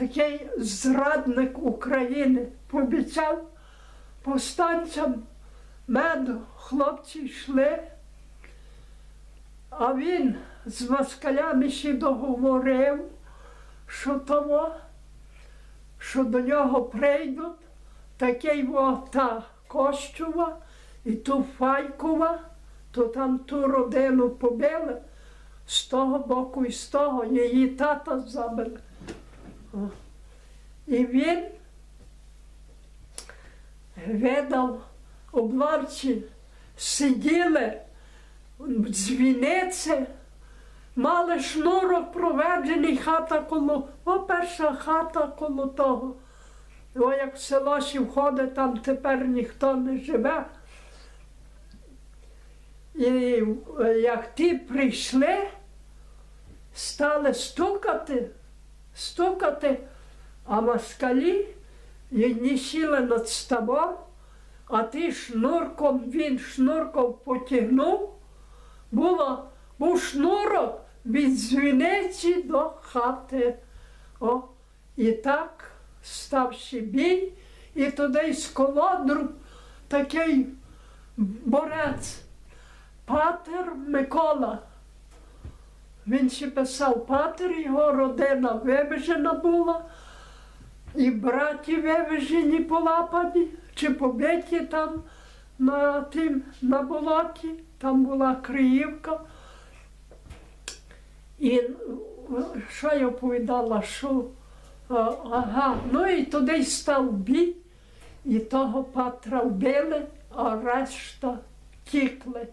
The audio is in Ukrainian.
такий зрадник України пообіцяв. Повстанцям меду, хлопці йшли, а він з москалями ще договорив, що того, що до нього прийдуть такий та Кощува і ту Файкова, то там ту родину побили. З того боку і з того, її тата забили. І він видав облавці, сиділи дзвіниці, мали шнурок проведений хата коло, о перша хата коло того. О, як в село входить, там тепер ніхто не живе. І як ті прийшли, стали стукати, стукати, а москалі одні сіли над стабом, а ти шнурком, він шнурком потягнув, було, був шнурок від дзвіниці до хати. О, і так стався бій, і туди з колодру такий борець, патер Микола. Він ще писав патер, його родина вивезена була, і браті вивезені полапані, чи побиті там на тим, на болоті, там була Криївка. І що я оповідала, що ага, ну і туди став бій, і того патра вбили, а решта тікли.